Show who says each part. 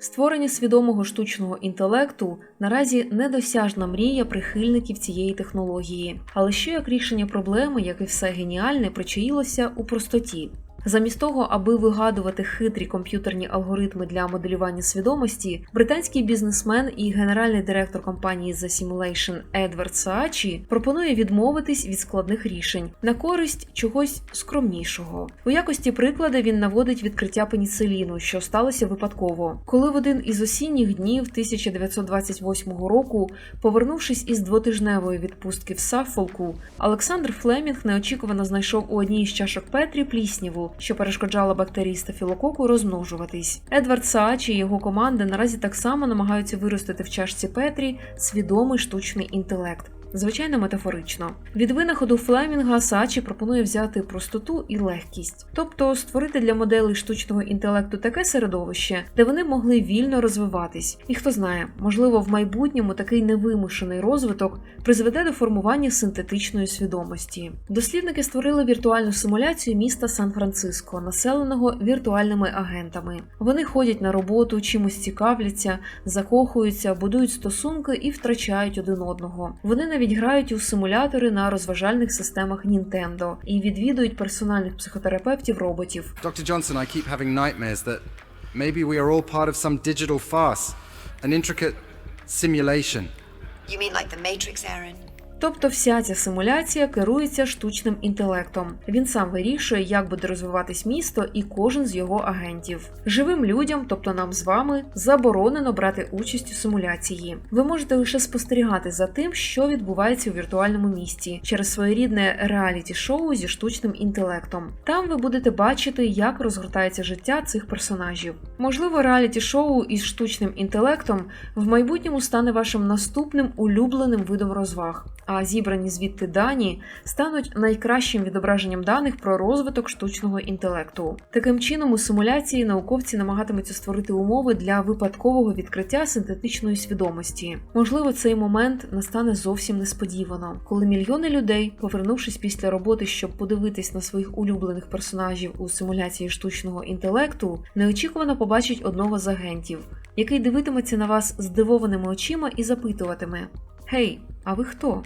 Speaker 1: Створення свідомого штучного інтелекту наразі недосяжна мрія прихильників цієї технології, але ще як рішення проблеми, як і все геніальне, причаїлося у простоті. Замість того, аби вигадувати хитрі комп'ютерні алгоритми для моделювання свідомості, британський бізнесмен і генеральний директор компанії The Simulation Едвард Саачі пропонує відмовитись від складних рішень на користь чогось скромнішого. У якості прикладу він наводить відкриття пеніциліну, що сталося випадково, коли в один із осінніх днів 1928 року, повернувшись із двотижневої відпустки в Саффолку, Олександр Флемінг неочікувано знайшов у одній із чашок Петрі плісняву, що перешкоджала бактерії стафілококу розмножуватись. Едвард Саачі і його команда наразі так само намагаються виростити в чашці Петрі свідомий штучний інтелект. Звичайно, метафорично. Від винаходу Флемінга Сачі пропонує взяти простоту і легкість, тобто створити для моделей штучного інтелекту таке середовище, де вони могли вільно розвиватись. І хто знає, можливо, в майбутньому такий невимушений розвиток призведе до формування синтетичної свідомості. Дослідники створили віртуальну симуляцію міста Сан-Франциско, населеного віртуальними агентами. Вони ходять на роботу, чимось цікавляться, закохуються, будують стосунки і втрачають один одного. Вони навіть грають у симулятори на розважальних системах Nintendo і відвідують персональних психотерапевтів роботів.
Speaker 2: Доктор Джонсон, I keep having nightmares that maybe we are all part of some digital farce, an intricate simulation.
Speaker 3: You mean like the Matrix, Aaron?
Speaker 1: Тобто вся ця симуляція керується штучним інтелектом. Він сам вирішує, як буде розвиватись місто і кожен з його агентів. Живим людям, тобто нам з вами, заборонено брати участь у симуляції. Ви можете лише спостерігати за тим, що відбувається у віртуальному місті через своєрідне реаліті-шоу зі штучним інтелектом. Там ви будете бачити, як розгортається життя цих персонажів. Можливо, реаліті-шоу із штучним інтелектом в майбутньому стане вашим наступним улюбленим видом розваг а зібрані звідти дані стануть найкращим відображенням даних про розвиток штучного інтелекту. Таким чином, у симуляції науковці намагатимуться створити умови для випадкового відкриття синтетичної свідомості. Можливо, цей момент настане зовсім несподівано, коли мільйони людей, повернувшись після роботи, щоб подивитись на своїх улюблених персонажів у симуляції штучного інтелекту, неочікувано побачать одного з агентів, який дивитиметься на вас здивованими очима і запитуватиме: Гей, а ви хто?